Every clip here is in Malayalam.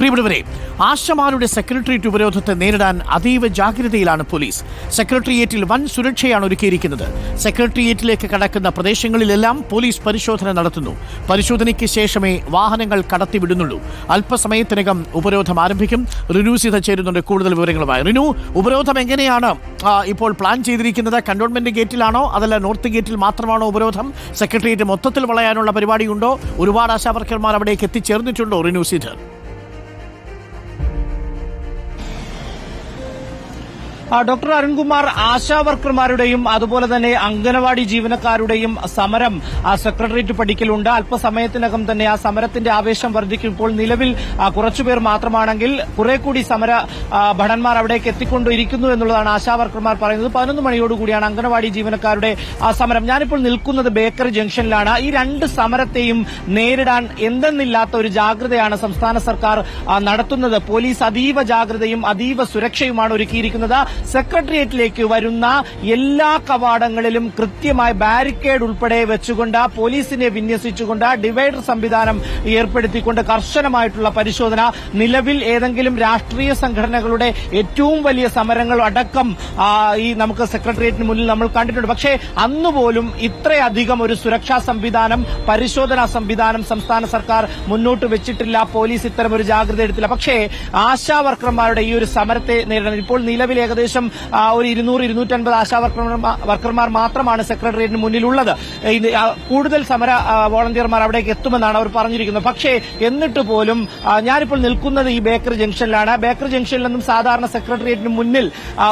പ്രിയപ്പെട്ടവരെ ആശമാരുടെ സെക്രട്ടേറിയറ്റ് ഉപരോധത്തെ നേരിടാൻ അതീവ ജാഗ്രതയിലാണ് പോലീസ്. സെക്രട്ടേറിയറ്റിൽ വൻ സുരക്ഷയാണ് ഒരുക്കിയിരിക്കുന്നത്. സെക്രട്ടേറിയറ്റിലേക്ക് കടക്കുന്ന പ്രദേശങ്ങളിലെല്ലാം പോലീസ് പരിശോധന നടത്തുന്നു. പരിശോധനയ്ക്ക് ശേഷമേ വാഹനങ്ങൾ കടത്തിവിടുന്നുള്ളൂ. അല്പസമയത്തിനകം ഉപരോധം ആരംഭിക്കും. റിനു സീത ചേരുന്നുണ്ട് കൂടുതൽ വിവരങ്ങളുമായി. റിനു ഉപരോധം എങ്ങനെയാണ് ഇപ്പോൾ പ്ലാൻ ചെയ്തിരിക്കുന്നത്? കണ്ടോൺമെന്റ് ഗേറ്റിലാണോ? അതല്ല നോർത്ത് ഗേറ്റിൽ മാത്രമാണോ ഉപരോധം? സെക്രട്ടേറിയറ്റ് മൊത്തത്തിൽ വളയാനുള്ള പരിപാടിയുണ്ടോ? ഒരുപാട് ആശാവർക്കർമാർ അവിടേക്ക് എത്തിച്ചേർന്നിട്ടുണ്ടോ റിനു സീധർ ഡോക്ടർ അരുൺകുമാർ ആശാ വർക്കർമാരുടെയും അതുപോലെ തന്നെ അംഗനവാടി ജീവനക്കാരുടെയും സമരം സെക്രട്ടേറിയറ്റ് പടിക്കലുണ്ട്. അല്പസമയത്തിനകം തന്നെ ആ സമരത്തിന്റെ ആവേശം വർദ്ധിക്കുമ്പോൾ നിലവിൽ കുറച്ചുപേർ മാത്രമാണെങ്കിൽ കുറെ കൂടി സമര ഭടന്മാർ അവിടേക്ക് എത്തിക്കൊണ്ടിരിക്കുന്നു എന്നുള്ളതാണ് ആശാ വർക്കർമാർ പറയുന്നത്. പതിനൊന്ന് മണിയോടുകൂടിയാണ് അംഗനവാടി ജീവനക്കാരുടെ ആ സമരം. ഞാനിപ്പോൾ നിൽക്കുന്നത് ബേക്കറി ജംഗ്ഷനിലാണ്. ഈ രണ്ട് സമരത്തെയും നേരിടാൻ എന്തെന്നില്ലാത്ത ഒരു ജാഗ്രതയാണ് സംസ്ഥാന സർക്കാർ നടത്തുന്നത്. പോലീസ് അതീവ ജാഗ്രതയും അതീവ സുരക്ഷയുമാണ് ഒരുക്കിയിരിക്കുന്നത്. സെക്രട്ടേറിയറ്റിലേക്ക് വരുന്ന എല്ലാ കവാടങ്ങളിലും കൃത്യമായി ബാരിക്കേഡ് ഉൾപ്പെടെ വെച്ചുകൊണ്ട് പോലീസിനെ വിന്യസിച്ചുകൊണ്ട് ഡിവൈഡർ സംവിധാനം ഏർപ്പെടുത്തിക്കൊണ്ട് കർശനമായിട്ടുള്ള പരിശോധന. നിലവിൽ ഏതെങ്കിലും രാഷ്ട്രീയ സംഘടനകളുടെ ഏറ്റവും വലിയ സമരങ്ങൾ അടക്കം ഈ നമുക്ക് സെക്രട്ടേറിയറ്റിന് മുന്നിൽ നമ്മൾ കണ്ടിട്ടുണ്ട്. പക്ഷേ അന്നുപോലും ഇത്രയധികം ഒരു സുരക്ഷാ സംവിധാനം പരിശോധനാ സംവിധാനം സംസ്ഥാന സർക്കാർ മുന്നോട്ട് വെച്ചിട്ടില്ല. പോലീസ് ഇത്തരം ഒരു ജാഗ്രത എടുത്തില്ല. പക്ഷേ ആശാ വർക്കർമാരുടെ ഈ ഒരു സമരത്തെ നേരിടാൻ ഇപ്പോൾ നിലവിൽ ഏകദേശം ആ, ഒരു ഇരുന്നൂറ് ഇരുന്നൂറ്റൻപത് ആശാ വർക്കർമാർ മാത്രമാണ് സെക്രട്ടേറിയറ്റിന് മുന്നിലുള്ളത്. കൂടുതൽ സമര വോളണ്ടിയർമാർ അവിടേക്ക് എത്തുമെന്നാണ് അവർ പറഞ്ഞിരിക്കുന്നത്. പക്ഷേ എന്നിട്ട് പോലും ഞാനിപ്പോൾ നിൽക്കുന്നത് ഈ ബേക്കറി ജംഗ്ഷനിലാണ്. ബേക്കറി ജംഗ്ഷനിൽ നിന്നും സാധാരണ സെക്രട്ടേറിയറ്റിന് മുന്നിൽ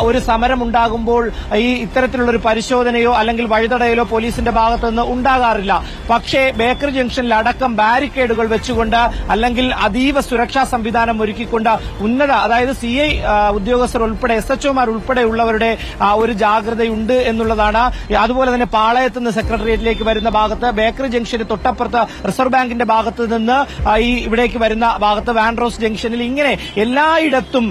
ഒരു സമരം ഉണ്ടാകുമ്പോൾ ഈ ഇത്തരത്തിലുള്ള ഒരു പരിശോധനയോ അല്ലെങ്കിൽ വഴിതടയലോ പോലീസിന്റെ ഭാഗത്തുനിന്ന് ഉണ്ടാകാറില്ല. പക്ഷേ ബേക്കറി ജംഗ്ഷനിൽ അടക്കം ബാരിക്കേഡുകൾ വെച്ചുകൊണ്ട് അല്ലെങ്കിൽ അതീവ സുരക്ഷാ സംവിധാനം ഒരുക്കിക്കൊണ്ട് ഉന്നത അതായത് സി ഐ ഉദ്യോഗസ്ഥർ ഉൾപ്പെടെ എസ് എച്ച്ഒമാർ ഉൾപ്പെടെയുള്ളവരുടെ ഒരു ജാഗ്രതയുണ്ട് എന്നുള്ളതാണ്. അതുപോലെ തന്നെ പാളയത്ത് നിന്ന് സെക്രട്ടേറിയറ്റിലേക്ക് വരുന്ന ഭാഗത്ത് ബേക്കറി ജംഗ്ഷന് തൊട്ടപ്പുറത്ത് റിസർവ് ബാങ്കിന്റെ ഭാഗത്ത് നിന്ന് ഈ ഇവിടേക്ക് വരുന്ന ഭാഗത്ത് വാൻഡ്രോസ് ജംഗ്ഷനിൽ ഇങ്ങനെ എല്ലായിടത്തും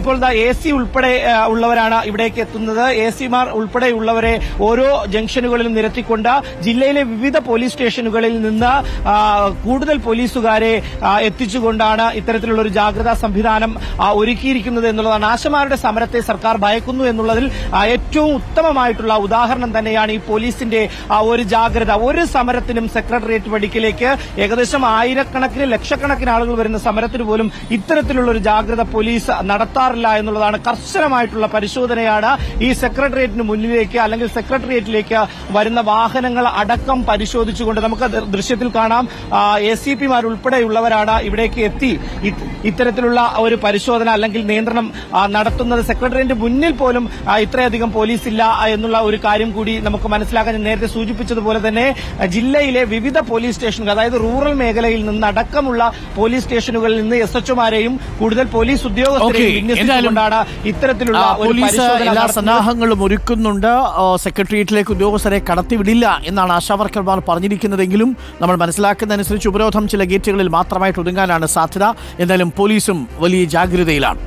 ഇപ്പോൾ എ സി ഉൾപ്പെടെ ഉള്ളവരാണ് ഇവിടേക്ക് എത്തുന്നത്. എ സിമാർ ഉൾപ്പെടെയുള്ളവരെ ഓരോ ജംഗ്ഷനുകളിലും നിരത്തിക്കൊണ്ട് ജില്ലയിലെ വിവിധ പോലീസ് സ്റ്റേഷനുകളിൽ നിന്ന് കൂടുതൽ പോലീസുകാരെ എത്തിച്ചുകൊണ്ടാണ് ഇത്തരത്തിലുള്ള ഒരു ജാഗ്രതാ സംവിധാനം ഒരുക്കിയിരിക്കുന്നത് എന്നുള്ളതാണ്. ആശമാരുടെ സമരത്തെ സർക്കാർ ഭയക്കുന്നു എന്നുള്ളതിൽ ഏറ്റവും ഉത്തമമായിട്ടുള്ള ഉദാഹരണം തന്നെയാണ് ഈ പോലീസിന്റെ ഒരു ജാഗ്രത. ഒരു സമരത്തിനും സെക്രട്ടേറിയറ്റ് പടിക്കലേക്ക് ഏകദേശം ആയിരക്കണക്കിന് ലക്ഷക്കണക്കിന് ആളുകൾ വരുന്ന സമരത്തിന് പോലും ഇത്തരത്തിലുള്ള ഒരു ജാഗ്രത പോലീസ് നടത്താറില്ല എന്നുള്ളതാണ് കർശനമായിട്ടുള്ള പരിശോധനയാണ് ഈ സെക്രട്ടേറിയറ്റിന് മുന്നിലേക്ക് അല്ലെങ്കിൽ സെക്രട്ടേറിയറ്റിലേക്ക് വരുന്ന വാഹനങ്ങൾ അടക്കം പരിശോധിച്ചുകൊണ്ട് നമുക്ക് ദൃശ്യത്തിൽ കാണാം. എ സി പിമാർ ഉൾപ്പെടെയുള്ളവരാണ് ഇവിടേക്ക് എത്തി. ഇത്തരത്തിലുള്ള ഒരു പരിശോധന അല്ലെങ്കിൽ നിയന്ത്രണം നടത്തുന്നത്. സെക്രട്ടേറിയറ്റിന്റെ മുന്നിൽ പോലും ഇത്രയധികം പോലീസ് ഇല്ല എന്നുള്ള ഒരു കാര്യം കൂടി നമുക്ക് മനസ്സിലാക്കാൻ നേരത്തെ സൂചിപ്പിച്ചതുപോലെ തന്നെ ജില്ലയിലെ വിവിധ പോലീസ് സ്റ്റേഷനുകൾ അതായത് റൂറൽ മേഖലയിൽ നിന്ന് അടക്കമുള്ള പോലീസ് സ്റ്റേഷനുകളിൽ നിന്ന് എസ് എച്ച്ഒമാരെയും കൂടുതൽ പോലീസ് ഉദ്യോഗസ്ഥരെയും ഇത്തരത്തിലുള്ള പോലീസ് എല്ലാ. സന്നാഹങ്ങളും ഒരുക്കുന്നുണ്ട്. സെക്രട്ടേറിയറ്റിലേക്ക് ഉദ്യോഗസ്ഥരെ കടത്തിവിടില്ല എന്നാണ് ആശാവർക്കർമാർ പറഞ്ഞിരിക്കുന്നതെങ്കിലും നമ്മൾ മനസ്സിലാക്കുന്നതനുസരിച്ച് ഉപരോധം ചില ഗേറ്റുകളിൽ മാത്രമായിട്ട് ഒതുങ്ങാനാണ് സാധ്യത. എന്തായാലും പോലീസും വലിയ ജാഗ്രതയിലാണ്.